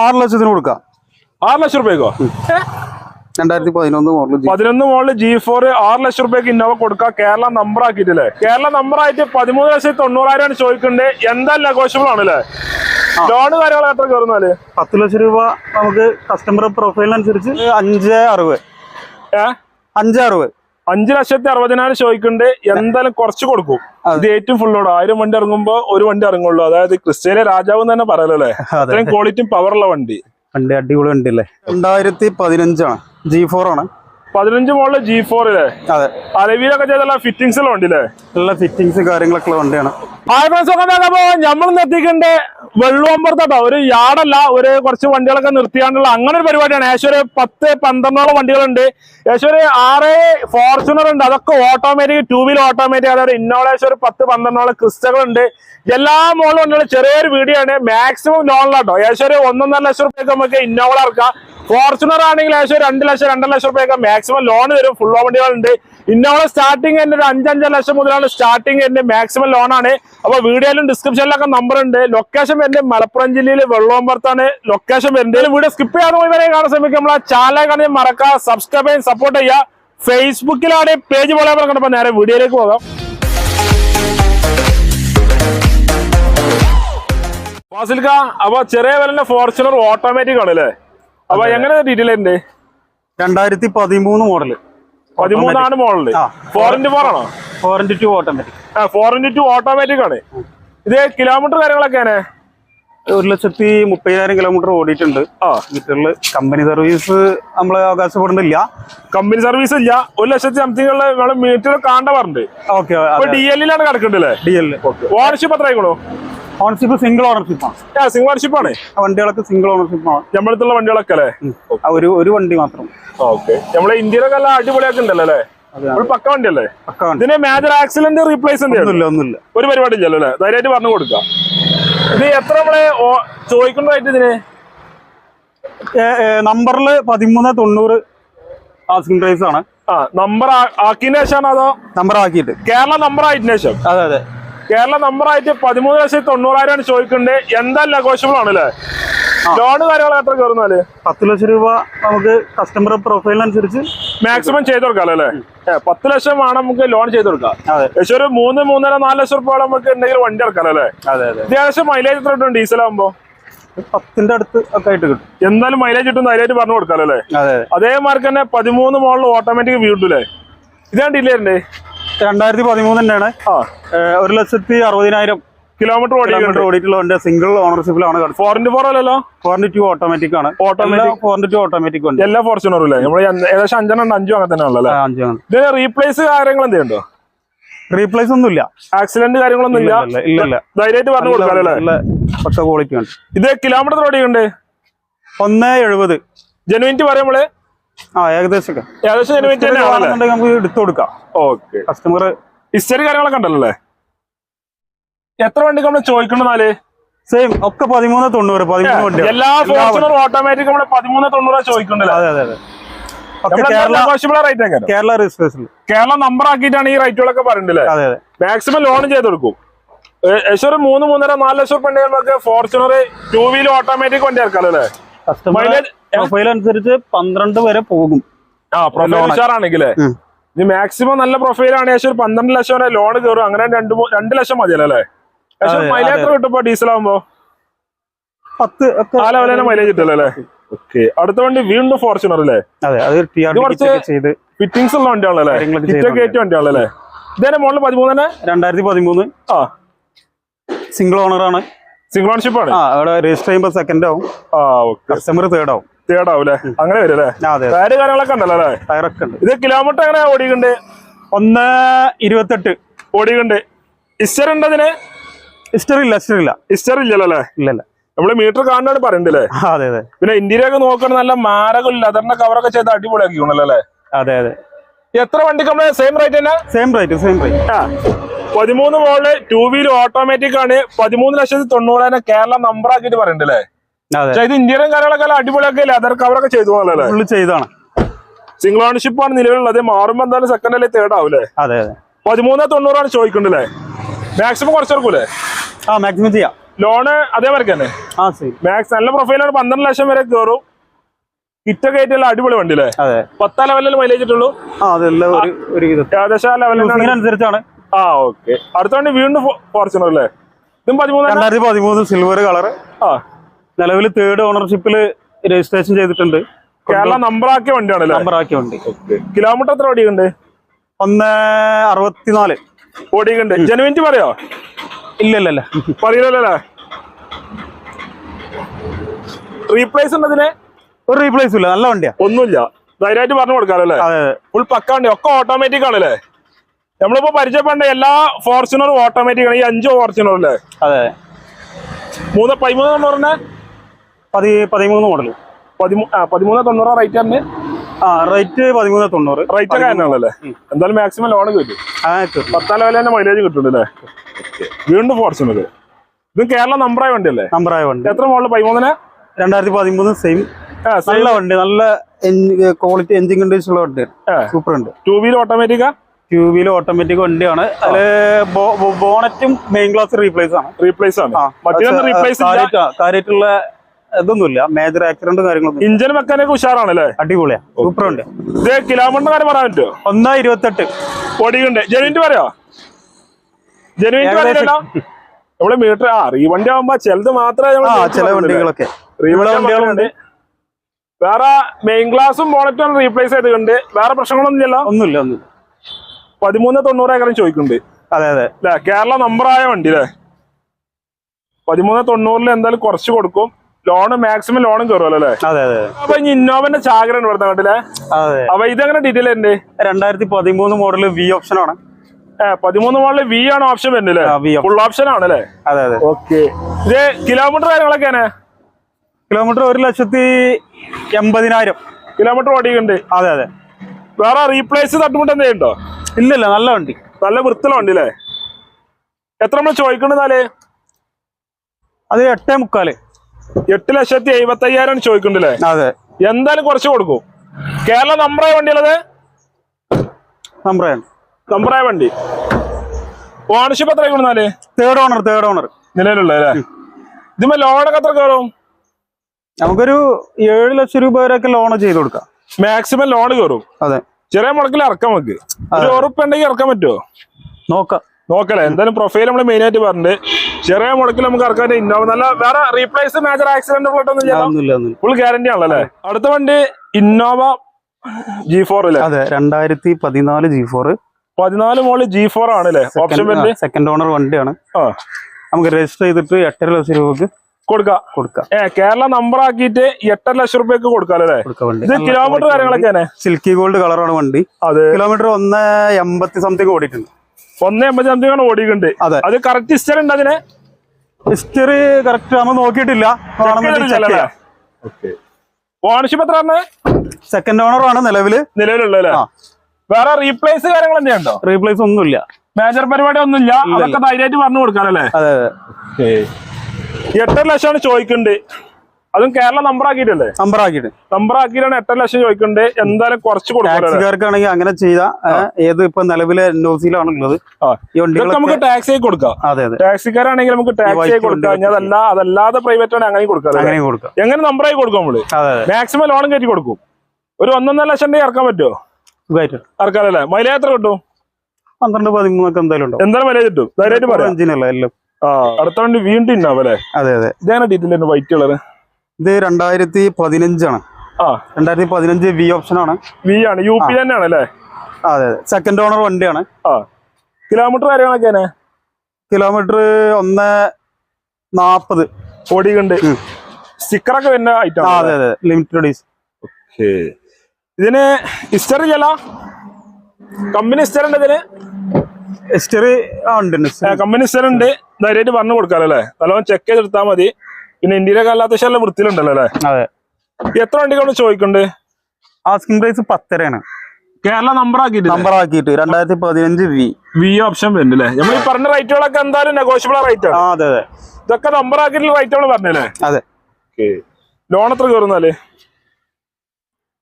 ആറ് ലക്ഷത്തിന് കൊടുക്കാം. ആറ് ലക്ഷം റുപ്യക്കോ രണ്ടായിരത്തി പതിനൊന്ന് മോഡൽ പതിനൊന്ന് മോഡൽ ജി ഫോർ ആറ് ലക്ഷം റുപ്യക്ക് ഇന്നോവ കൊടുക്കുക കേരള നമ്പർ ആക്കിയിട്ടില്ലേ? കേരള നമ്പർ ആയിട്ട് പതിമൂന്ന് ലക്ഷത്തി തൊണ്ണൂറായിരമാണ് ചോദിക്കുന്നത് എന്താ നെഗോഷ്യബിൾ ആണല്ലേ ലോണ് കാര്യങ്ങൾ എത്ര കയറുന്നാൽ പത്ത് ലക്ഷം രൂപ നമുക്ക് കസ്റ്റമർ പ്രൊഫൈലിനനുസരിച്ച് അഞ്ച് അറുപത്. ഏ? അഞ്ച് അറുപത്. അഞ്ച് ലക്ഷത്തി അറുപതിനായിരം ചോദിക്കുന്നുണ്ട് എന്തായാലും കുറച്ച് കൊടുക്കും. ഇത് ഏറ്റവും ഫുള്ളോട് ആയിരം വണ്ടി ഇറങ്ങുമ്പോ ഒരു വണ്ടി ഇറങ്ങുള്ളൂ. അതായത് ക്രിസ്ത്യയിലെ രാജാവ് തന്നെ പറയലോ അല്ലേ അത്രയും ക്വാളിറ്റിയും പവറുള്ള വണ്ടി. വണ്ടി അടിപൊളി വണ്ടി അല്ലേ? രണ്ടായിരത്തി പതിനഞ്ചാണ്. ജി ഫോർ ആണ്. പതിനഞ്ച് മോളിലെ ജി ഫോറിലെ അതെ. അലവിയിലൊക്കെ ചെയ്തുള്ള ഫിറ്റിംഗ്സ് എല്ലാം ഉണ്ടല്ലേ എല്ലാ ഫിറ്റിങ്സ് കാര്യങ്ങളൊക്കെ വണ്ടിയാണ്. നോക്കുമ്പോ നമ്മൾ നിർത്തിക്കേണ്ട വെള്ളുവമ്പുറത്തോട്ടോ ഒരു യാർഡല്ല ഒരു കുറച്ച് വണ്ടികളൊക്കെ നിർത്തിയാണ്ടുള്ള അങ്ങനെ ഒരു പരിപാടിയാണ്. ഏശ്വര് പത്ത് പന്ത്രണ്ടോളം വണ്ടികളുണ്ട്. ഏശ്വര് ആറ് ഫോർച്യൂണർ ഉണ്ട്. അതൊക്കെ ഓട്ടോമാറ്റിക് ടൂ വീലർ ഓട്ടോമാറ്റിക് അതായത് ഇന്നോള ഏകദേശം ഒരു പത്ത് പന്ത്രണ്ടോളം ക്രിസ്റ്റകളുണ്ട്. എല്ലാ മോളും വണ്ടികളും ചെറിയൊരു വീഡിയോ ആണ്. മാക്സിമം ലോണിലാട്ടോ. ഏശ്വര് ഒന്നൊന്നര ലക്ഷം റുപ്യൊക്കെ നമുക്ക് ഇന്നോവ ഇറക്കാം. ഫോർച്യൂണർ ആണെങ്കിൽ ഏകദേശം രണ്ട് ലക്ഷം രണ്ടര ലക്ഷം റുപ്യൊക്കെ മാക്സിമം ലോൺ തരും. ഫുൾ വണ്ടികളുണ്ട്. ഇന്നോളം സ്റ്റാർട്ടിംഗ് തന്നെ ഒരു അഞ്ചഞ്ചര ലക്ഷം മുതലാണ് സ്റ്റാർട്ടിംഗ് തന്നെ മാക്സിമം ലോൺ ആണ്. അപ്പൊ വീഡിയോയിലും ഡിസ്ക്രിപ്ഷനിലൊക്കെ നമ്പർ ഉണ്ട്. ലൊക്കേഷൻ വരുന്നത് മലപ്പുറം ജില്ലയിൽ വെള്ളോമ്പുറത്താണ്. ലൊക്കേഷൻ വരുന്നത്. വീഡിയോ സ്കിപ്പ് ചെയ്യാതെ പോയി വരെ കാണാൻ ശ്രമിക്കും നമ്മളെ ചാനൽ കാണി മറക്കുക സബ്സ്ക്രൈബ് ചെയ്യാൻ സപ്പോർട്ട് ചെയ്യുക. ഫേസ്ബുക്കിലാണ് പേജ് പോലെ കണ്ടപ്പോ നേരെ വീഡിയോയിലേക്ക് പോകാം. അപ്പൊ ചെറിയ വിലന്റെ ഫോർച്യൂണർ ഓട്ടോമാറ്റിക് ആണ് അല്ലേ? അപ്പൊ എങ്ങനെ ഡീറ്റെയിൽ ഉണ്ട് രണ്ടായിരത്തി പതിമൂന്ന് മോഡൽ പതിമൂന്നാണ് മോഡൽ. ഫോർ ഇന്റു ഫോർ ആണോ? ഫോർ ഇന്റു ടു ഓട്ടോമാറ്റിക് ആ ഫോർ ഇന്റു ടു ഓട്ടോമാറ്റിക് ആണ്. ഇത് കിലോമീറ്റർ കാര്യങ്ങളൊക്കെയാണ് ഒരു ലക്ഷത്തി മുപ്പതിനായിരം കിലോമീറ്റർ ഓടിയിട്ടുണ്ട്. ആ. മീറ്ററിൽ കമ്പനി സർവീസ് നമ്മൾ അവകാശപ്പെടുന്നില്ല. കമ്പനി സർവീസ് ഇല്ല. ഒരു ലക്ഷത്തി സംതിങ് ഉള്ള നമ്മൾ മീറ്റർ കാണാൻ പറഞ്ഞിട്ട്. ഓക്കെ ഡി എല്ലിലാണ് കിടക്കണ്ടല്ലേ? ഡി എൽ ഓണർഷിപ്പ് എത്ര ആയിക്കണോ ഓണർഷിപ്പ് സിംഗിൾ ഓണർഷിപ്പ് ആണ്. സിംഗിൾ സിംഗ് ഓണർഷിപ്പ് ആണ്. വണ്ടികളൊക്കെ സിംഗിൾ ഓണർഷിപ്പ് ആണ്. നമ്മളടുത്തുള്ള വണ്ടികളൊക്കെ അല്ലേ ഒരു ഒരു വണ്ടി മാത്രം. ഓക്കെ. നമ്മളെ ഇന്ത്യയിലൊക്കെ എല്ലാം അടിപൊളിയൊക്കെ ഉണ്ടല്ലോ അല്ലേ? പക്ക വണ്ടി അല്ലേ പക്ക വണ്ടി. ഇതിന് മേജർ ആക്സിഡന്റ് റീപ്ലേസ് എന്തെങ്കിലും ഒന്നുമില്ല ഒന്നുമില്ല. ഒരു പരിപാടി ഇല്ലല്ലോ അല്ലേ? ധൈര്യമായിട്ട് പറഞ്ഞു കൊടുക്കാം ഇത് എത്ര നമ്മളെ ചോദിക്കുന്നതായിട്ട് ഇതിന്? നമ്പറിൽ പതിമൂന്ന് തൊണ്ണൂറ് ആസ്കിംഗ് പ്രൈസ് ആണ്. നമ്പർ ആക്കിയതിനു ശേഷമാണോ അതോ നമ്പർ ആക്കിയിട്ട്. കേരള നമ്പർ ആയതിനു ശേഷം? അതെ അതെ. കേരള നമ്പർ ആയിട്ട് പതിമൂന്ന് ലക്ഷത്തി തൊണ്ണൂറായിരമാണ് ചോദിക്കുന്നത് എന്താ നെഗോഷ്യബിൾ ആണല്ലേ ലോൺ കാര്യങ്ങൾ എത്ര കയറുന്നാൽ? പത്ത് ലക്ഷം രൂപ നമുക്ക് കസ്റ്റമർ പ്രൊഫൈലിനനുസരിച്ച് മാക്സിമം ചെയ്ത് കൊടുക്കാം അല്ലേ പത്ത് ലക്ഷം വേണം നമുക്ക് ലോൺ ചെയ്ത് കൊടുക്കാം. ഏകദേശം ഒരു മൂന്ന് മൂന്നര നാല് ലക്ഷം രൂപ നമുക്ക് എന്തെങ്കിലും വണ്ടി ഇറക്കാം അല്ലേ അതെ അതെ. ഇത് ഏകദേശം മൈലേജ് എത്ര കിട്ടും ഡീസൽ ആകുമ്പോ പത്തിന്റെ അടുത്ത് ഒക്കെ ആയിട്ട് കിട്ടും. എന്തായാലും മൈലേജ് കിട്ടും ധൈര്യമായിട്ട് പറഞ്ഞു കൊടുക്കാം അല്ലേ അതെ അതേമാർക്ക് തന്നെ പതിമൂന്ന് മോഡൽ ഓട്ടോമാറ്റിക് വീട്ടില്ലേ ഇതാണ് ഡീലറിന്റെ രണ്ടായിരത്തി പതിമൂന്ന് തന്നെയാണ് ഒരു ലക്ഷത്തി അറുപതിനായിരം കിലോമീറ്റർ കിലോമീറ്റർ ഓടിയിട്ടുള്ള സിംഗിൾ ഓണർഷിപ്പിലാണ് ഫോർ ഇന്റു ഫോർ അല്ലല്ലോ? ഫോർ ഇന്റു ടു ഓട്ടോമാറ്റിക് ആണ്. Automatic four into two automatic ഉണ്ട് എല്ലാ ഫോർച്യൂണറും അല്ലേ നമ്മൾ ഏകദേശം അഞ്ചെണ്ണം ഉണ്ട് അഞ്ചും അങ്ങനെ തന്നെ ഉള്ളല്ലേ അഞ്ചാണ് ഇതിന് റീപ്ലേസ് കാര്യങ്ങൾ എന്തെയുണ്ടോ റീപ്ലേസ് ഒന്നും ഇല്ല ആക്സിഡന്റ് കാര്യങ്ങളൊന്നും ഇല്ല? ഇല്ല ധൈര്യമായിട്ട് പറഞ്ഞു കൊടുക്കാല്ലേ പക്ഷെ ക്വാളിറ്റി ഉണ്ട് ഇത് കിലോമീറ്റർ ഓടിയുണ്ട് ഒന്ന് എഴുപത്. ജനുവിനിറ്റി പറയുമ്പോൾ ആ ഏകദേശം ഏകദേശം നമുക്ക് എടുത്തു കൊടുക്കാം. ഓക്കെ. കസ്റ്റമർ ഹിസ്റ്ററി കാര്യങ്ങളൊക്കെ ഉണ്ടല്ലോ എത്ര വണ്ടിക്ക് നമ്മൾ ചോദിക്കണെന്നാൽ സെയിം ഒക്കെ പതിമൂന്ന് തൊണ്ണൂറ് പതിമൂന്ന് വണ്ടി എല്ലാ ഫോർച്യൂണർ ഓട്ടോമാറ്റിക് നമ്മൾ പതിമൂന്ന് തൊണ്ണൂറ് ചോദിക്കണ്ടല്ലേ അതെ അതെ അതെ. കേരള രജിസ്ട്രേഷൻ കേരള നമ്പർ ആക്കിയിട്ടാണ് ഈ റേറ്റുകളൊക്കെ പറയണ്ടല്ലേ? അതെ അതെ. മാക്സിമം ലോൺ ചെയ്ത് കൊടുക്കും. ഏ- ഏകദേശം ഒരു മൂന്ന് മൂന്നര നാല് ലക്ഷം റുപ്യ ഫോർച്യൂണർ ടൂ വീലർ ഓട്ടോമാറ്റിക് വണ്ടി ഇറക്കാം അല്ലേ? കസ്റ്റമർ Mileage- പ്രൊഫൈൽ അനുസരിച്ച് പന്ത്രണ്ട് വരെ പോകും. ആ പ്രൊഫൈൽ. ഉഷാറാണെങ്കിലേ. ഇത് മാക്സിമം നല്ല പ്രൊഫൈലാണ് ഏകദേശം ഒരു പന്ത്രണ്ട് ലക്ഷം വരെ ലോൺ കയറും അങ്ങനെ രണ്ട് രണ്ട് ലക്ഷം മതിയല്ലോ അല്ലേ? ഏകദേശം മൈലേജ് എത്ര കിട്ടുമ്പോ ഡീസൽ ആകുമ്പോ പത്ത് ആ മൈലേജ് കിട്ടില്ല അല്ലേ? ഓക്കെ അടുത്ത വണ്ടി വീണ്ടും ഫോർച്യൂണർ അല്ലേ? കുറച്ച് ഫിറ്റിംഗ്സ് ഉള്ള വണ്ടിയാണല്ലേ കയറ്റി വണ്ടിയാണല്ലേ ഇതേ മോഡൽ പതിമൂന്ന് തന്നെ? രണ്ടായിരത്തി പതിമൂന്ന്. ആ. സിംഗിൾ ഓണർ ആണ്. സിംഗിൾ ഓണർഷിപ്പ് ആണ്. അവിടെ രജിസ്റ്റർ ചെയ്യുമ്പോൾ സെക്കൻഡ് ആവും. കസ്റ്റമർ തേർഡ് ആവും. തേർഡ് ആവും അല്ലേ അങ്ങനെ വരും അല്ലേ ടയറ് കാര്യങ്ങളൊക്കെ ഉണ്ടല്ലോ അല്ലേ? ടയറൊക്കെ ഉണ്ട്. ഇത് കിലോമീറ്റർ എങ്ങനെ ഓടിക്കണ്ട് ഒന്ന് ഇരുപത്തെട്ട്. ഓടിക്കണ്ട് ഇസ്റ്റർ ഉണ്ട് അതിന് ഹിസ്റ്ററി ഇല്ല ഇസ്റ്റർ ഇല്ല. ഇസ്റ്റർ ഇല്ലല്ലോ അല്ലേ? ഇല്ല ഇല്ല. നമ്മൾ മീറ്റർ കാണാനാണ് പറയണ്ടല്ലേ അതെ അതെ. പിന്നെ ഇന്ത്യയിലൊക്കെ നോക്കണ നല്ല മാരകം ലെതറിന്റെ കവറൊക്കെ ചെയ്ത് അടിപൊളിയാക്കിക്കണല്ലോ അല്ലേ? അതെ അതെ. എത്ര വണ്ടിക്ക് നമ്മൾ സെയിം റേറ്റ് തന്നെ? സെയിം റേറ്റ് സെയിം റേറ്റ് ആ. പതിമൂന്ന് മോളിൽ ടൂ വീലർ ഓട്ടോമാറ്റിക് ആണ്. പതിമൂന്ന് ലക്ഷത്തി തൊണ്ണൂറായിരം കേരള നമ്പർ ആക്കിയിട്ട് പറയണ്ടല്ലേ ഇത് ഇന്ത്യയിലും കാര്യങ്ങളൊക്കെ അടിപൊളിയാക്കി ലെതർ കവറൊക്കെ ചെയ്തു ഫുള്ള് ചെയ്താണ്. സിംഗിൾ ഓണർഷിപ്പ് ആണ് നിലവിലുള്ളത്. മാറുമ്പോ എന്തായാലും സെക്കൻഡ് അല്ലേ തേർഡ് ആവൂലേ അതെ അതെ. പതിമൂന്ന് തൊണ്ണൂറാണ് ചോദിക്കണ്ടല്ലേ? മാക്സിമം കുറച്ചെടുക്കൂലേ ആ മാക്സിമം ചെയ്യാം. ലോണ് അതേപോലെ തന്നെ. മാക്സ് നല്ല പ്രൊഫൈലാണ് പന്ത്രണ്ട് ലക്ഷം വരെ കയറും കിറ്റൊക്കെ ആയിട്ടുള്ള അടിപൊളി വണ്ടി അല്ലേ അതെ. പത്താം ലെവലിൽ മൈലേജ് ഇട്ടുള്ളൂ. ഏകദേശം ലെവലിനനുസരിച്ചാണ് ആ ഓക്കെ അടുത്ത വണ്ടി വീണ്ടും ഫോർച്യൂണർ അല്ലേ? ഇതും പതിമൂന്ന് സിൽവർ കളർ ആ. നിലവിൽ തേർഡ് ഓണർഷിപ്പിൽ രജിസ്ട്രേഷൻ ചെയ്തിട്ടുണ്ട്. കേരള നമ്പറാക്കിയ ആക്കിയ നമ്പറാക്കിയ നമ്പർ ആക്കിയ വണ്ടി. കിലോമീറ്റർ എത്ര ഓടിയുണ്ട് ഒന്ന് അറുപത്തിനാല്. ഓടിയുണ്ട് ജനുവിന്റി പറയോ? ഇല്ല ഇല്ല ഇല്ല പറയില്ലല്ലേ? റീപ്ലേസ് ഉണ്ടതിന്? ഒരു റീപ്ലേസ് ഇല്ല. നല്ല വണ്ടിയാ. ഒന്നുമില്ല. ധൈര്യമായിട്ട് പറഞ്ഞു കൊടുക്കാമല്ലോ അല്ലേ? ഫുൾ പക്ക വണ്ടി. ഒക്കെ ഓട്ടോമാറ്റിക് ആണല്ലേ? നമ്മളിപ്പോ പരിചയപ്പെടേണ്ട എല്ലാ ഫോർച്യൂണറും ഓട്ടോമാറ്റിക് ആണ്. ഈ അഞ്ചോ ഫോർച്യൂണർ അല്ലേ? അതെ മൂന്ന് പതിമൂന്ന് തൊണ്ണൂറിന് പതി പതിമൂന്ന് മോഡൽ പതിമൂ ആ പതിമൂന്ന് തൊണ്ണൂറ് റേറ്റ് ആണ് ആ റേറ്റ് പതിമൂന്ന് തൊണ്ണൂറ്. റേറ്റ് ഒക്കെ തന്നെയാണല്ലേ എന്തായാലും മാക്സിമം ലോൺ കിട്ടും. ആ വില തന്നെ മൈലേജ് കിട്ടുന്നുണ്ട് അല്ലേ? വീണ്ടും ഫോർച്യൂണർ ഇത് കേരള നമ്പറായ വണ്ടിയല്ലേ? നമ്പറായ വണ്ടി. എത്ര മോഡൽ പതിമൂന്നിന്? രണ്ടായിരത്തി പതിമൂന്ന് സെയിം നല്ല വണ്ടി. നല്ല ക്വാളിറ്റി എഞ്ചിൻ കണ്ടീഷൻ ഉള്ള വണ്ടി. സൂപ്പർ ഉണ്ട്. ടൂ വീലർ ഓട്ടോമാറ്റിക്കാ വീലർ ഓട്ടോമാറ്റിക് വണ്ടിയാണ്. അതിൽ ബോണറ്റും മെയിൻ ഗ്ലാസ് റീപ്ലേസ് ആണ്. റീപ്ലേസ് ആണ്. ആ, ഇതൊന്നുമില്ല. മേജർ ആക്സിഡന്റ് കാര്യങ്ങളൊന്നും ഇഞ്ചൻ മെക്കാനിക് ഉഷാറാണല്ലേ? അടിപൊളിയാ. സൂപ്പർ ഉണ്ട്. ഇത് കിലോമീറ്റർ കാര്യം പറയാൻ പറ്റുമോ ഒന്ന് ഇരുപത്തെട്ട്. ഓടിയുണ്ട് ജനുവിന്റെ പറയോ? ജനുവിന്റെ. പറയല്ലോ നമ്മൾ മീറ്റർ ആ റീവണ്ടി ആവുമ്പോ ചിലത് മാത്രമേ ജനുവിന് ചില വണ്ടികളൊക്കെ. വണ്ടികളുണ്ട്. വേറെ മെയിൻ ഗ്ലാസും ബോണറ്റും റീപ്ലേസ് ചെയ്തിട്ടുണ്ട്. വേറെ പ്രശ്നങ്ങളൊന്നും ഇല്ലല്ലോ ഒന്നുമില്ല ഒന്നുമില്ല. പതിമൂന്ന് തൊണ്ണൂറ് ഏക്കറും ചോദിക്കുന്നുണ്ട്. അതെ അതെ. അല്ലെ? കേരള നമ്പറായ വണ്ടി അല്ലേ? പതിമൂന്ന് തൊണ്ണൂറിൽ എന്തായാലും കുറച്ച് കൊടുക്കും. ലോണ് മാക്സിമം ലോണും കയറുമല്ലോ അല്ലേ? അതെ അതെ. അപ്പൊ ഇനി ഇന്നോവന്റെ ചാകരയാണ് ഇവിടുത്തെ നാട്ടിലെ അതെ. അപ്പൊ ഇതെങ്ങനെ ഡീറ്റെയിൽ ഉണ്ട്? രണ്ടായിരത്തി പതിമൂന്ന് മോഡൽ വി ഓപ്ഷൻ ആണ് പതിമൂന്ന് മോഡൽ വി ആണ് ഓപ്ഷൻ option. ഫുൾ ഓപ്ഷൻ ആണ് അല്ലേ? അതെ അതെ. ഓക്കെ ഇത് കിലോമീറ്റർ കാര്യങ്ങളൊക്കെയാണ് കിലോമീറ്റർ ഒരു ലക്ഷത്തി എൺപതിനായിരം. കിലോമീറ്റർ ഓടിയുണ്ട് അതെ അതെ. വേറെ റീപ്ലേസ് തട്ടുമുട്ട് എന്തെങ്കിലും ഉണ്ടോ? ഇല്ലല്ലോ നല്ല വണ്ടി. നല്ല വൃത്തിയുള്ള വണ്ടി അല്ലേ എത്ര നമ്മൾ ചോദിക്കണ്ടെന്നാൽ അത് എട്ടേ മുക്കാൽ. എട്ട് ലക്ഷത്തി എഴുപത്തി അയ്യായിരം ചോദിക്കണ്ടല്ലേ അതെ. എന്തായാലും കുറച്ച് കൊടുക്കും. കേരള നമ്പറായ വണ്ടിയുള്ളത് നമ്പറാണ് നമ്പറായ വണ്ടി. ഓണർഷിപ്പ് എത്ര കൊടുന്നാൽ തേർഡ് ഓണർ തേർഡ് ഓണർ നിലവിലുള്ള അല്ലേ? ഇതിപ്പോ ലോണൊക്കെ എത്ര കയറും നമുക്കൊരു ഏഴ് ലക്ഷം രൂപ വരെയൊക്കെ ലോൺ ചെയ്ത് കൊടുക്കാം. മാക്സിമം ലോൺ കയറും അതെ. ചെറിയ മുടക്കിൽ ഇറക്കാൻ നമുക്ക്. ഒരു ഉറപ്പ് ഉണ്ടെങ്കിൽ ഇറക്കാൻ പറ്റുമോ നോക്കാം. നോക്കല്ലേ. എന്തായാലും പ്രൊഫൈൽ നമ്മൾ മെയിൻ ആയിട്ട് പറഞ്ഞിട്ട് ചെറിയ മുടക്കിൽ നമുക്ക് ഇറക്കാൻ ഇന്നോവ നല്ല വേറെ റീപ്ലേസ് മേജർ ആക്സിഡന്റ് ഒന്നും ഫുൾ ഗ്യാരണ്ടി ആണല്ലേ അടുത്ത വണ്ടി ഇന്നോവ ജി ഫോർ അല്ലേ? അതെ രണ്ടായിരത്തി പതിനാല് ജി ഫോർ പതിനാല് മോൾ ജി ഫോർ ആണ് അല്ലേ? ഓപ്ഷൻ വരുന്നത് സെക്കൻഡ് ഓണർ വണ്ടിയാണ്. നമുക്ക് രജിസ്റ്റർ ചെയ്തിട്ട് എട്ടര ലക്ഷം രൂപക്ക് കൊടുക്കാം. കൊടുക്കാം. ഏ കേരള നമ്പർ ആക്കിയിട്ട് എട്ടര ലക്ഷം റുപ്യക്ക് കൊടുക്കാം അല്ലേ? വണ്ടി. ഇത് കിലോമീറ്റർ കാര്യങ്ങളൊക്കെ സിൽക്കി ഗോൾഡ് കളറാണ് വണ്ടി. അതെ. കിലോമീറ്റർ ഒന്ന് എൺപത്തി സംതിങ് ഓടിയിട്ടുണ്ട്. ഒന്നേ എൺപത്തി അഞ്ചാണ് ഓടിയിട്ടുണ്ട്. അതെ. അത് കറക്റ്റ് ഹിസ്റ്ററി ഉണ്ട് അതിന്? ഹിസ്റ്ററി കറക്റ്റ് നമ്മൾ നോക്കിയിട്ടില്ല. ഓണർഷിപ്പ് എത്ര സെക്കൻഡ് ഓണർ ആണ് നിലവിൽ. നിലവിലുള്ള. വേറെ റീപ്ലേസ് കാര്യങ്ങൾ എന്തെയുണ്ടോ റീപ്ലേസ് ഒന്നുമില്ല. മേജർ പരിപാടി ഒന്നുമില്ല. അതൊക്കെ ധൈര്യമായിട്ട് പറഞ്ഞു കൊടുക്കാനല്ലേ അതെ എട്ടര ലക്ഷമാണ് ചോദിക്കുന്നുണ്ട് അതും കേരള നമ്പർ ആക്കിയിട്ടല്ലേ? നമ്പർ ആക്കിയിട്ട്. നമ്പർ ആക്കിയിട്ടാണ് എട്ടര ലക്ഷം ചോദിക്കുന്നുണ്ട് എന്തായാലും കുറച്ച് കൊടുക്കാനല്ലേ ടാക്സിക്കാർക്കാണെങ്കിൽ അങ്ങനെ ചെയ്ത ഏത് ഇപ്പൊ നിലവിലെ എൻ ഒ സിയിലാണ് ഉള്ളത് ആ. ഈ ഇതൊക്കെ വണ്ടികളൊക്കെ നമുക്ക് ടാക്സി കൊടുക്കാം. അതെ അതെ. ടാക്സിക്കാരാണെങ്കിൽ നമുക്ക് ടാക്സി കൊടുക്കാം. അതല്ല അതല്ലാതെ പ്രൈവറ്റ് ആണ് അങ്ങനെ കൊടുക്കാം അല്ലേ? അങ്ങനെ കൊടുക്കാം. എങ്ങനെ നമ്പറായി കൊടുക്കും നമ്മൾ? മാക്സിമം ലോണും കയറ്റി കൊടുക്കും. ഒരു ഒന്നൊന്നര ലക്ഷം രൂപ ഇറക്കാൻ പറ്റുമോ സുഖമായിട്ട്. ഇറക്കാനല്ലേ മൈലേജ് എത്ര കിട്ടും? പന്ത്രണ്ട് പതിമൂന്നൊക്കെ എന്തായാലും എന്തായാലും മൈലേജ് കിട്ടും? ധൈര്യമായിട്ട് പറയാം. ആ അടുത്ത വണ്ടി വീണ്ടും ഇന്നാവല്ലേ അതെ അതെ. ഇതാണ് ഡീറ്റെയിൽ വൈറ്റ് കളർ ഇത് രണ്ടായിരത്തി പതിനഞ്ചാണ് ആ. രണ്ടായിരത്തി പതിനഞ്ച് വി ഓപ്ഷൻ ആണ്. വി ആണ് യു പി തന്നെയാണ് അല്ലേ? അതെ അതെ. സെക്കൻഡ് ഓണർ വണ്ടിയാണ്. ആ. കിലോമീറ്റർ കാര്യങ്ങളൊക്കെ കിലോമീറ്റർ ഒന്ന് നാപ്പത്. ഓടിയുണ്ട് കണ്ട് സ്റ്റിക്കറൊക്കെ വരുന്ന ഐറ്റം അതെ അതെ. ലിമിറ്റഡ് ഇതിന് ഹിസ്റ്ററി ചില കമ്പനി ഹിസ്റ്ററി ഉണ്ട് ഇതിന്? ഹിസ്റ്ററി ഉണ്ട്. കമ്പനി ഹിസ്റ്ററി ഉണ്ട്. ധൈര്യമായിട്ട് പറഞ്ഞു കൊടുക്കാറല്ലേ നല്ലോണം ചെക്ക് ചെയ്തെടുത്താൽ മതി. പിന്നെ ഇന്ത്യയിലെ അല്ലാത്ത ശേഷം വൃത്തിയിലുണ്ടല്ലോ അല്ലേ? അതെ. എത്ര വണ്ടികളാണ് ചോദിക്കണ്ടേ? ആസ്കിംഗ് പ്രൈസ് പത്തരയാണ്. കേരള നമ്പർ ആക്കിയിട്ട് നമ്പർ ആക്കിയിട്ട് രണ്ടായിരത്തി പതിനഞ്ച് വി വി ഓപ്ഷൻ വരുന്നുണ്ട് അല്ലേ? നമ്മൾ ഈ പറഞ്ഞ റേറ്റുകളൊക്കെ എന്തായാലും നെഗോഷ്യബിൾ റേറ്റ് ആണ്. അതെ അതെ. ഇതൊക്കെ നമ്പർ ആക്കിയിട്ടുള്ള റേറ്റുകൾ പറഞ്ഞല്ലേ? അതെ. ലോൺ എത്ര കയറുന്നാൽ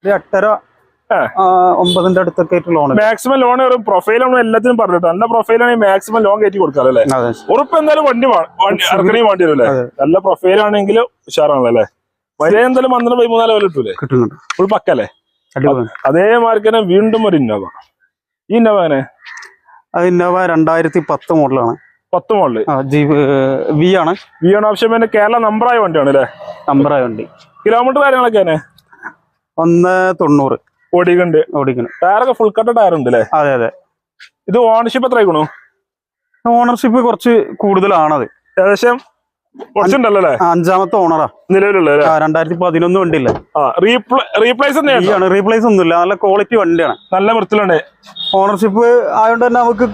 എട്ടര ഒമ്പതിന്റെ അടുത്തൊക്കെ ആയിട്ട് ലോൺ മാക്സിമം ലോൺ ഒരു പ്രൊഫൈലാണ് എല്ലാത്തിനും പറഞ്ഞിട്ട്. നല്ല പ്രൊഫൈലാണെങ്കിൽ മാക്സിമം ലോൺ കയറ്റി കൊടുക്കാറല്ലേ ഉറപ്പ് എന്തായാലും വണ്ടി ഇറക്കണേ വേണ്ടി വരും. നല്ല പ്രൊഫൈലാണെങ്കിൽ ഉഷാറാണല്ലോ വലിയ എന്തായാലും പന്ത്രണ്ട് പതിമൂന്നാൽ വില കിട്ടൂലേ? കിട്ടുന്നുണ്ട്. ഫുൾ പക്കല്ലേ അതേ അതേമാതിരി തന്നെ വീണ്ടും ഒരു ഇന്നോവ ഈ ഇന്നോവ അങ്ങനെ അത് ഇന്നോവ രണ്ടായിരത്തി പത്ത് മോഡലാണ് പത്ത് മോഡൽ വി ആണ്. വി ആണ്. ഓപ്ഷൻ കേരള നമ്പറായ വണ്ടിയാണ് അല്ലേ? നമ്പറായ വണ്ടി. കിലോമീറ്റർ കാര്യങ്ങളൊക്കെ തന്നെ ഒന്ന് തൊണ്ണൂറ്. ഓടിക്കുന്നുണ്ട് ഓടിക്കുന്നു ടയറൊക്കെ ഫുൾ കട്ട ടയർ ഉണ്ട് അല്ലേ അതെ അതെ. ഇത് ഓണർഷിപ്പ് എത്ര ആയിക്കണു? ഓണർഷിപ്പ് കുറച്ച് കൂടുതലാണത്. ഏകദേശം കുറച്ചുണ്ടല്ലേ അഞ്ചാമത്തെ ഓണറാ നിലവിലുള്ള രണ്ടായിരത്തി പതിനൊന്ന് വണ്ടി റീപ്ലേസ് റീപ്ലേസ് ഒന്നുമില്ല. നല്ല ക്വാളിറ്റി വണ്ടിയാണ്. നല്ല വൃത്തിലുണ്ട് ഓണർഷിപ്പ് ആയതുകൊണ്ട് തന്നെ നമുക്ക്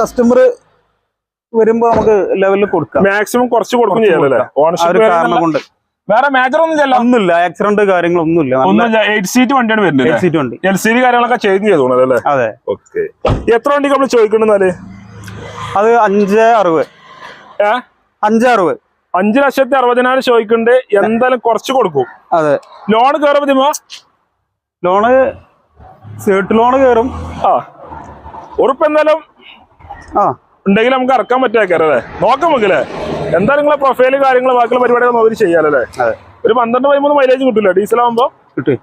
കസ്റ്റമർ വരുമ്പോ നമുക്ക് ലെവലിൽ കൊടുക്കാം. മാക്സിമം കുറച്ച് കൊടുക്കും ഓണർഷിപ്പ് കാരണം കൊണ്ട്. വേറെ മേജർ ഒന്നും ചെയ്യല്ല ഒന്നുമില്ല ആക്സിഡന്റ് കാര്യങ്ങളൊന്നുമില്ല. ഒന്നുമില്ല. ഒന്നും എയ്റ്റ് സീറ്റ് വണ്ടിയാണ് വരുന്നത് സീറ്റ് വണ്ടി. എൽ സി ഡി കാര്യങ്ങളൊക്കെ ചേഞ്ച് ചെയ്തു അല്ലേ? അതെ. ഓക്കെ എത്ര വണ്ടിക്ക് നമ്മൾ ചോദിക്കണെന്നാൽ അത് അഞ്ച് അറുപത്. ഏ? അഞ്ച് അറുപത്. അഞ്ചു ലക്ഷത്തി അറുപതിനായിരം ചോദിക്കുന്നുണ്ട് എന്തായാലും കുറച്ച് കൊടുക്കും. അതെ. ലോൺ കയറുമ്പോ ലോണ് സേർട്ട് ലോണ് കയറും ആ. ഉറപ്പ് എന്തായാലും ആ. ഉണ്ടെങ്കിൽ നമുക്ക് ഇറക്കാൻ പറ്റുക അല്ലേ? നോക്കാം നമുക്കല്ലേ എന്തായാലും നിങ്ങളെ പ്രൊഫൈൽ കാര്യങ്ങൾ ബാക്കിയുള്ള പരിപാടികൾ നോക്കി ചെയ്യാലല്ലേ ഒരു പന്ത്രണ്ട് പതിമൂന്ന് മൈലേജ് കിട്ടില്ല ഡീസൽ ആകുമ്പോ കിട്ടും.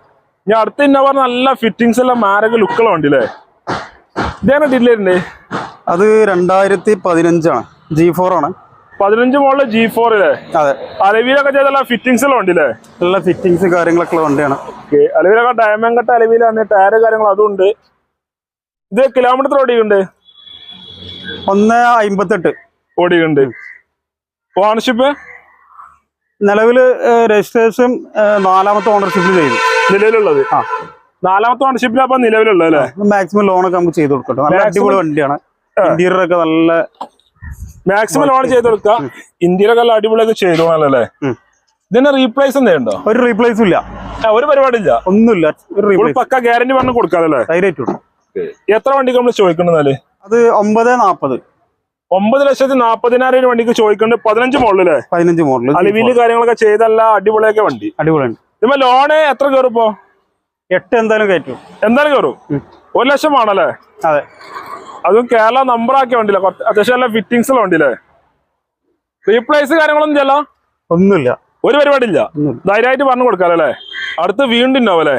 ഞാൻ അടുത്ത ഇന്നോവ നല്ല ഫിറ്റിങ്സ് എല്ലാം മാരക ലുക്കുള്ള വണ്ടിയില്ലേ? ഇതാണ് ഡീലറിന്റെ അത് രണ്ടായിരത്തി പതിനഞ്ചാണ്. ജി ഫോർ ആണ്. പതിനഞ്ച് മോളിലെ ജി ഫോർ അല്ലേ അതെ. അലവിയിലൊക്കെ ചെയ്ത ഫിറ്റിങ്സ് എല്ലാം ഉണ്ടല്ലേ എല്ലാ ഫിറ്റിങ്സ് കാര്യങ്ങളൊക്കെ ഉള്ള വണ്ടിയാണ്. ഓക്കെ അലവിയിലൊക്കെ ഡയമണ്ട് കട്ട അലവിയിലാണ് ടയർ കാര്യങ്ങൾ അതും ഉണ്ട്. ഇത് കിലോമീറ്റർ ഓടിയുണ്ട് ഒന്ന് അമ്പത്തെട്ട്. ഓടിയുണ്ട് ഓണർഷിപ്പ് നിലവിൽ രജിസ്ട്രേഷൻ നാലാമത്തെ ഓണർഷിപ്പിൽ ചെയ്തു. നിലവിലുള്ളത്? ആ. നാലാമത്തെ ഓണർഷിപ്പിൽ അപ്പൊ നിലവിലുള്ളത് അല്ലേ? മാക്സിമം ലോൺ ഒക്കെ നമുക്ക് ചെയ്ത് കൊടുക്കട്ടെ. നല്ല അടിപൊളി വണ്ടിയാണ്. ഇന്റീരിയർ ഒക്കെ നല്ല മാക്സിമം ലോൺ ചെയ്ത് കൊടുക്കുക. ഇന്ത്യയിലൊക്കെ നല്ല അടിപൊളിയൊക്കെ ചെയ്തു അല്ലേ ഇതിന്റെ റീപ്ലേസ് എന്തെയുണ്ടോ ഒരു റീപ്ലേസും ഇല്ല. ഒരു പരിപാടി ഇല്ല. ഒന്നുമില്ല. പക്ക ഗ്യാരണ്ടി പറഞ്ഞു കൊടുക്കാതല്ലേ കൊടുക്കും. എത്ര വണ്ടിക്ക് നമ്മൾ ചോദിക്കണെന്നാൽ അത് ഒമ്പത് നാപ്പത്. ഒമ്പത് ലക്ഷത്തി നാപ്പതിനായിരം വണ്ടിക്ക് ചോദിക്കുന്നുണ്ട്. പതിനഞ്ച് മുകളിലല്ലേ പതിനഞ്ച് മോഡൽ അലവിൽ കാര്യങ്ങളൊക്കെ ചെയ്തല്ല അടിപൊളിയൊക്കെ വണ്ടി. അടിപൊളിയാണ് ഇപ്പൊ ലോണ് എത്ര കയറും ഇപ്പോ? എട്ട് എന്തായാലും കയറ്റും. എന്തായാലും കയറും. ഒരു ലക്ഷം വേണല്ലേ? അതെ. അതും കേരള നമ്പർ ആക്കിയ വണ്ടിയില്ല അത്യാവശ്യം നല്ല ഫിറ്റിംഗ്സ് ഉള്ള വണ്ടിയില്ലേ റീപ്ലേസ് കാര്യങ്ങളൊന്നും ചെല്ലാം ഒന്നുമില്ല. ഒരു പരിപാടി ഇല്ല ധൈര്യമായിട്ട് പറഞ്ഞു കൊടുക്കാല്ലേ അടുത്ത് വീണ്ടും ഉണ്ടാവും അല്ലേ?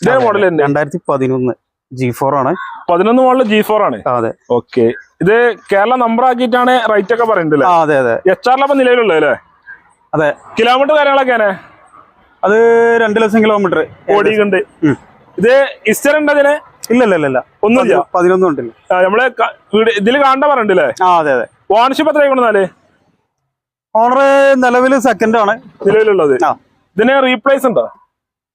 ഇതേ മോഡൽ തന്നെ. രണ്ടായിരത്തി പതിനൊന്ന്. ജി ഫോർ ആണ്. പതിനൊന്ന് മോഡൽ ജി ഫോർ ആണ്. അതെ. ഓക്കെ ഇത് കേരള നമ്പർ ആക്കിയിട്ടാണ് റേറ്റ് ഒക്കെ പറയുന്നത് അതെ അതെ. എച്ച് ആറിലപ്പം നിലവിലുള്ളത് അല്ലേ? അതെ. കിലോമീറ്റർ കാര്യങ്ങളൊക്കെയാണ് അത് രണ്ട് ലക്ഷം കിലോമീറ്റർ ഓടിയിട്ടുണ്ട്. ഇത് ഇസ്റ്റർ ഉണ്ട് അതിന് ഇല്ല ഇല്ല ഇല്ല ഒന്നുമില്ല പതിനൊന്നും ഉണ്ടല്ലോ നമ്മൾ ഇതിൽ കാണണ്ട പറഞ്ഞില്ലേ ആ അതെ അതെ. ഓണർഷിപ്പ് എത്ര കൊണ്ടുവന്നാൽ ഓണർ നിലവിൽ സെക്കൻഡ് ആണ്. നിലവിലുള്ളത്. ഇതിന് റീപ്ലേസ് ഉണ്ടോ?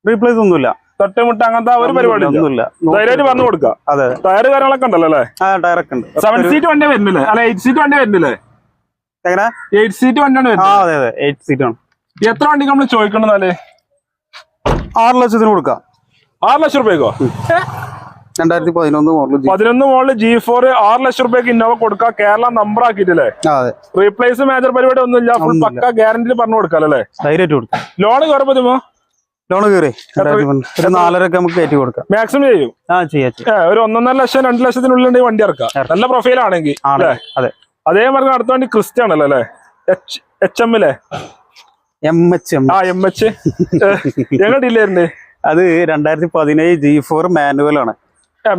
റീപ്ലേസ് ഒന്നുമില്ല. തട്ടുമുട്ട അങ്ങനത്തെ ഒരു പരിപാടി ധൈര്യമായിട്ട് പറഞ്ഞു കൊടുക്കാം. അതെ. ടയർ കാര്യങ്ങളൊക്കെ ഉണ്ടല്ലോ അല്ലേ? ടയറൊക്കെ ഉണ്ട്. സെവൻ സീറ്റ് വണ്ടി വരുന്നില്ലേ? അല്ല എയ്റ്റ് സീറ്റ് വണ്ടി വരുന്നില്ലേ? എങ്ങനെ? എയ്റ്റ് സീറ്റ് വണ്ടിയാണ് അതെ അതെ. എയ്റ്റ് സീറ്റ് ആണ്. എത്ര വണ്ടി നമ്മൾ ചോദിക്കണമെന്നാൽ ആറ് ലക്ഷത്തിന് കൊടുക്കാം. ആറ് ലക്ഷം രൂപയ്ക്കോ? രണ്ടായിരത്തി പതിനൊന്ന് മോഡൽ പതിനൊന്ന് മോളിൽ ജി ഫോർ ആറ് ലക്ഷം റുപ്യക്ക് ഇന്നോവ കൊടുക്കാം. കേരള നമ്പർ ആക്കിയിട്ടില്ലേ? റീപ്ലേസ് മേജർ പരിപാടി ഒന്നുമില്ല. ഫുൾ. പക്ക ഗ്യാരണ്ടി പറഞ്ഞു കൊടുക്കാല്ലേ ധൈര്യമായിട്ട് കൊടുക്കാം. ലോൺ കയറുമ്പോ ലോണ് കയറി. ഒരു നാലരക്ക് നമുക്ക് കയറ്റി കൊടുക്കാം. മാക്സിമം ചെയ്യും? ആ ചെയ്യാം ഒരു ഒന്നൊന്നര ലക്ഷം രണ്ട് ലക്ഷത്തിനുള്ളിൽ വണ്ടി ഇറക്കാം. നല്ല പ്രൊഫൈൽ ആണെങ്കിൽ അതെ. അതെ മാർഗം അടുത്ത വണ്ടി ക്രിസ്റ്റ ആണല്ലോ അല്ലേ? എച്ച് എം അല്ലേ എം എച്ച് എം ആ എം എച്ച് ഞങ്ങൾ ഡീലായിരുന്നു അത് രണ്ടായിരത്തി പതിനേഴ് ജി ഫോർ മാനുവൽ ആണ്.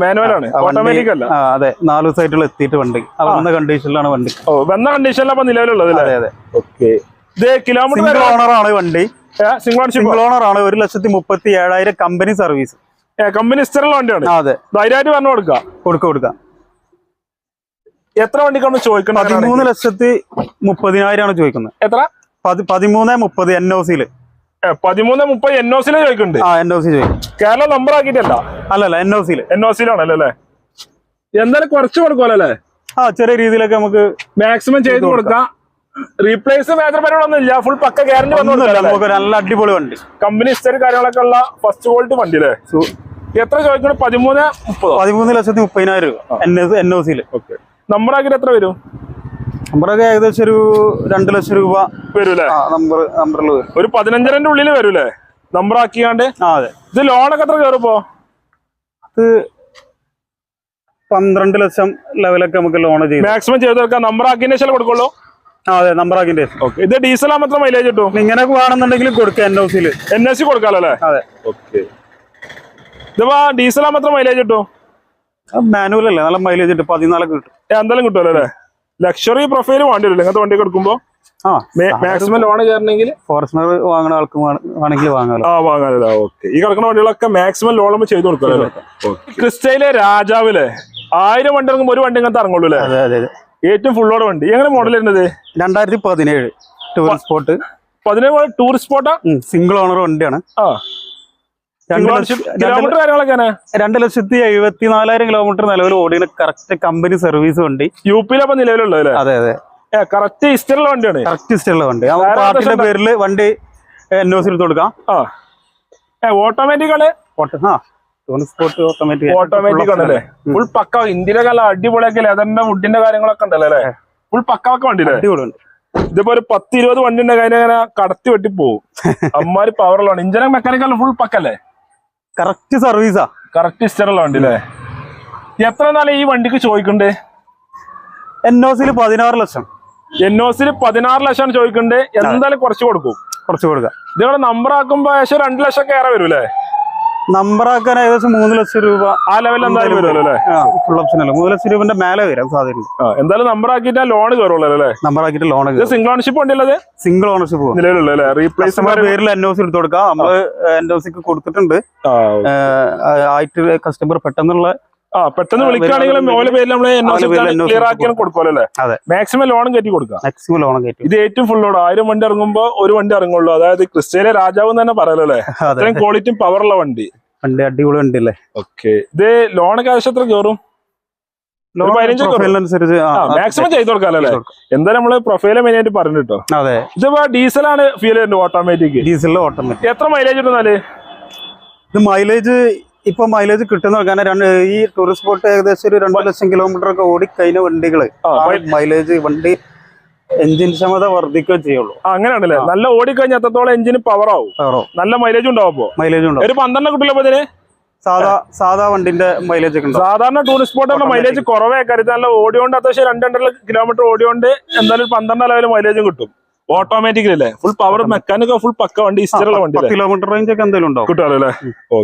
മാനുവൽ ആണ്. ഓട്ടോമാറ്റിക് അല്ല? അതെ. നാല് ദിവസമായിട്ടുള്ള എത്തിയിട്ട് വണ്ടി. വന്ന കണ്ടീഷനിലാണ് വണ്ടി. ഓ വന്ന കണ്ടീഷനിലാണ് നിലവിലുള്ളത് അതെ അല്ലേ? അതെ ഓക്കെ. ഇത് കിലോമീറ്റർ ഓണറാണ് വണ്ടി. സിംഗിൾ ഓണർ ആണ്. ഒരു ലക്ഷത്തി മുപ്പത്തി ഏഴായിരം കമ്പനി സർവീസ് കമ്പനി ഇസ്റ്ററുള്ള വണ്ടിയാണ്? അതെ. ധൈര്യമായിട്ട് പറഞ്ഞു കൊടുക്കുക കൊടുക്ക കൊടുക്ക. എത്ര വണ്ടിക്കാണ് ചോദിക്കുന്നത് പതിമൂന്ന് ലക്ഷത്തി മുപ്പതിനായിരം ആണ് ചോദിക്കുന്നത്. എത്ര? പതി- പതിമൂന്ന് മുപ്പത് എൻ ഒ സിയിൽ പതിമൂന്ന് മുപ്പത് എൻ ഒ സിയിലെ ചോദിക്കുന്നുണ്ട് ആ എൻ ഒ സി ചോദിക്കും. കേരള നമ്പർ ആക്കിയിട്ടല്ല? അല്ലല്ല എൻ ഒ സിയിൽ എൻ ഒ സിയിലാണല്ലോ അല്ലേ? എന്തായാലും കുറച്ച് കൊടുക്കുമല്ലോ അല്ലേ? ആ ചെറിയ രീതിയിലൊക്കെ നമുക്ക് മാക്സിമം ചെയ്ത് കൊടുക്കാം. റീപ്ലേസ് മേജർ ഇല്ല ഫുൾ പക്ക ഗ്യാരണ്ടി ഒന്നുമില്ല. നമുക്ക് നല്ല അടിപൊളി വണ്ടി. കമ്പനി ഹിസ്റ്ററി കാര്യങ്ങളൊക്കെ ഉള്ള ഫസ്റ്റ് ക്വാളിറ്റി വണ്ടി അല്ലേ എത്ര ചോദിക്കണം? പതിമൂന്ന് മുപ്പത്? പതിമൂന്ന് ലക്ഷത്തി മുപ്പതിനായിരം രൂപ. എൻ എൻ ഒ സിയിൽ ഓക്കെ നമ്മുടെ ആക്കി എത്ര വരും? നമ്പറൊക്കെ ഏകദേശം ഒരു രണ്ട് ലക്ഷം രൂപ വരൂലേ നമ്പർ നമ്പറിൽ ഒരു പതിനഞ്ചരന്റെ ഉള്ളിൽ വരൂലേ നമ്പർ ആക്കിയാണ്ട്? ആ അതെ. ഇത് ലോണൊക്കെ എത്ര കയറുമ്പോ? അത് പന്ത്രണ്ട് ലക്ഷം ലെവലൊക്കെ നമുക്ക് ലോൺ ചെയ്യും മാക്സിമം ചെയ്ത് നമ്പർ ആക്കിയതിന് ശേഷം കൊടുക്കുള്ളൂ? അതെ നമ്പർ ആക്കിന്റെ ഓക്കെ ഇത് ഡീസൽ മാത്രം മൈലേജ് കിട്ടും ഇങ്ങനെ വേണമെന്നുണ്ടെങ്കിൽ കൊടുക്കാം എൻ ഒ സിയിൽ എൻ എസ് സി കൊടുക്കാലോ അല്ലേ? അതെ. ഓക്കെ ഇതിപ്പോ ഡീസൽ മാത്രം മൈലേജ് കിട്ടും മാനുവൽ അല്ലേ നല്ല മൈലേജ് കിട്ടും പതിനാലൊക്കെ കിട്ടും. എന്തായാലും കിട്ടുമല്ലോ അല്ലേ? ലക്ഷറി പ്രൊഫൈൽ വേണ്ടി വരില്ല ഇങ്ങനത്തെ വണ്ടി എടുക്കുമ്പോ? ആ മാക്സിമം ലോൺ കയറണമെങ്കിൽ ഫോർച്യൂണർ വാങ്ങുന്ന ആൾക്ക് വേണമെങ്കിൽ ആ ഓക്കെ ഈ കിടക്കുന്ന വണ്ടികളൊക്കെ മാക്സിമം ലോൺ ചെയ്ത് ക്രിസ്റ്റയിലെ രാജാവിലെ ആയിരം വണ്ടി ഇറങ്ങുമ്പോൾ ഒരു വണ്ടി ഇങ്ങനത്തെ ഇറങ്ങുള്ളൂ അല്ലേ? അതെ അതെ. ഏറ്റവും ഫുള്ളോടെ വണ്ടി. എങ്ങനെ മോഡൽ വരുന്നത്? രണ്ടായിരത്തി പതിനേഴ് ടൂറിസ്റ്റ് സ്പോട്ട് പതിനേഴ് ടൂറിസ്റ്റ് സ്പോട്ടാ സിംഗിൾ ഓണർ വണ്ടിയാണ്. ആ. രണ്ട് ലക്ഷത്തി എഴുപത്തി നാലായിരം കിലോമീറ്റർ നിലവിൽ ഓടിയ കറക്റ്റ് കമ്പനി സർവീസ് വണ്ടി. യു പിയിലപ്പോ നിലവിലുള്ളത് അതെ അതെ. കറക്റ്റ് ഹിസ്റ്ററിലുള്ള വണ്ടിയാണ്. കറക്റ്റ് ഇഷ്ടമുള്ള വണ്ടി. പാർട്ടിയുടെ പേരിൽ വണ്ടി എൻ ഒ സിയിൽ കൊടുക്കാം. ഓട്ടോമാറ്റിക് ആണ്? ഓട്ടോ- ആ. ഓട്ടോമാറ്റിക് ആണല്ലേ? ഫുൾ പക്ക ഇന്ത്യയിലെ നല്ല അടിപൊളിയൊക്കെ ലെതറിന്റെ വുഡിന്റെ കാര്യങ്ങളൊക്കെ ഉണ്ടല്ലോ അല്ലേ? ഫുൾ പക്കാക്ക വണ്ടിയില്ലേ ഇതിപ്പോ ഒരു പത്ത് ഇരുപത് വണ്ടിന്റെ കാര്യം അതിനെ കടത്തി വെട്ടി പോകും അമ്മാര് പവറിലാണ് ഇഞ്ചിനെ മെക്കാനിക്കൽ ഫുൾ പക്കല്ലേ കറക്റ്റ് സർവീസാ കറക്റ്റ് ഹിസ്റ്ററുള്ള വണ്ടി അല്ലേ? എത്ര നാളെ ഈ വണ്ടിക്ക് ചോദിക്കണ്ടേ? എൻ ഒ സിയിൽ പതിനാറ് ലക്ഷം. എൻ ഒ സിൽ പതിനാറ് ലക്ഷമാണ് ചോദിക്കണ്ടേ. എന്തായാലും കുറച്ച് കൊടുക്കും. കുറച്ച് കൊടുക്കാം. ഇതിവിടെ നമ്പർ ആക്കുമ്പോ ഏകദേശം രണ്ട് ലക്ഷം കയറി വരും നമ്പർ ആക്കാൻ ഏകദേശം മൂന്ന് ലക്ഷം രൂപ. ആ ലെവലിൽ എന്തായാലും വരുമല്ലോ അല്ലേ? ഫുൾ ഓപ്ഷൻ അല്ല? മൂന്ന് ലക്ഷം രൂപന്റെ മേലെ വരാൻ സാധ്യതയുണ്ട്. എന്തായാലും നമ്പർ ആക്കിയിട്ട് ലോൺ കയറുള്ളൂ അല്ലേ? നമ്പർ ആക്കിയിട്ട് ലോൺ സിംഗിൾ ഓണർഷിപ്പ് ഉണ്ടല്ലേ സിംഗിൾ ഓണർഷിപ്പ് നിലവിലുള്ള റീപ്ലേസ് പേരിൽ എൻ ഒ സി എടുത്ത് കൊടുക്കാം. നമ്മൾ എൻ ഒ സിക്ക് കൊടുത്തിട്ടുണ്ട്. ആയിട്ട് കസ്റ്റമർ പെട്ടെന്നുള്ള ആ പെട്ടെന്ന് വിളിക്കുകയാണെങ്കിലും ഓല പേരിൽ നമ്മൾ ക്ലിയർ ആക്കിയാണ് കൊടുക്കുമല്ലോ അല്ലേ. മാക്സിമം ലോണും കയറ്റി കൊടുക്കുക. മാക്സിമം ലോൺ കയറ്റി ഇത് ഏറ്റവും ഫുൾ ലോഡ് ആയിരം വണ്ടി ഇറങ്ങുമ്പോ ഒരു വണ്ടി ഇറങ്ങുള്ളൂ. അതായത് ക്രിസ്ത്യയിലെ രാജാവ് തന്നെ പറയലോ അല്ലേ? അതെ. അത്രയും ക്വാളിറ്റിയും പവറുള്ള വണ്ടി. വണ്ടി അടിപൊളി വണ്ടി അല്ലേ? ഓക്കെ ഇത് ലോണൊക്കെ ആവശ്യം എത്ര കയറും? മാക്സിമം ചെയ്ത് കൊടുക്കാല്ലേ എന്താ നമ്മൾ പ്രൊഫൈൽ മെയിൻ ആയിട്ട് പറഞ്ഞു കേട്ടോ. അതെ. ഇതിപ്പോ ഡീസലാണ് ഫീൽ ചെയ്യുന്നത് ഓട്ടോമാറ്റിക് ഡീസലിൽ ഓട്ടോമാറ്റിക് എത്ര മൈലേജ് കിട്ടുന്നാൽ ഇത് മൈലേജ് ഇപ്പൊ മൈലേജ് കിട്ടുന്ന രണ്ട് ഈ ടൂറിസ്റ്റ് സ്പോട്ട് ഏകദേശം ഒരു രണ്ടു ലക്ഷം കിലോമീറ്റർ ഒക്കെ ഓടി കഴിഞ്ഞ വണ്ടികൾ മൈലേജ് വണ്ടി എഞ്ചിൻ ക്ഷമത വർദ്ധിക്കുകയും ചെയ്യുള്ളൂ. അങ്ങനെയാണല്ലേ? നല്ല ഓടിക്കഴിഞ്ഞ എത്രത്തോളം എഞ്ചിന് പവർ ആവും. നല്ല മൈലേജ് ഉണ്ടാവും മൈലേജ് ഉണ്ടോ ഒരു പന്ത്രണ്ട് കിട്ടില്ല ഇതിന്? സാധാ സാധാ വണ്ടിന്റെ മൈലേജ് ഒക്കെ സാധാരണ ടൂറിസ്റ്റ് സ്പോട്ടിന്റെ മൈലേജ് കുറവേ കരുതി നല്ല ഓടിയോണ്ട് അത്യാവശ്യം രണ്ട് രണ്ടര കിലോമീറ്റർ ഓടിയോണ്ട് എന്തായാലും പന്ത്രണ്ട് ലെവൽ മൈലേജും കിട്ടും. ഓട്ടോമാറ്റിക്കലി അല്ലേ? ഫുൾ പവർ മെക്കാനിക്കോ ഫുൾ പക്ക വണ്ടി ഹിസ്റ്ററുള്ള വണ്ടി കിലോമീറ്റർ റേഞ്ച് ഒക്കെ എന്തെങ്കിലും അല്ലേ?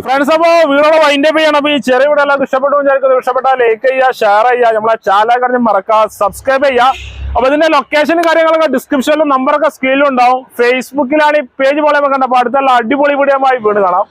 ഫ്രണ്ട്സ് അപ്പോ വീടുള്ള വൈൻഡ് അപ്പ് ചെയ്യണം. അപ്പൊ ഈ ചെറിയ വീട് എല്ലാവർക്കും ഇഷ്ടപ്പെട്ടു വിചാരിക്കുന്നത് ഇഷ്ടപ്പെട്ടാൽ ലൈക്ക് ചെയ്യുക ഷെയർ ചെയ്യുക. നമ്മളെ ചാനൽ കഴിഞ്ഞ് മറക്കുക സബ്സ്ക്രൈബ് ചെയ്യുക. അപ്പൊ ഇതിന്റെ ലൊക്കേഷൻ കാര്യങ്ങളൊക്കെ ഡിസ്ക്രിപ്ഷനിലും നമ്പറൊക്കെ സ്ക്രീനിലും ഉണ്ടാവും. ഫേസ്ബുക്കിലാണ് ഈ പേജ് പോലെ കണ്ടപ്പോൾ അടുത്തുള്ള അടിപൊളി വീഡിയോ വീട് കാണാം.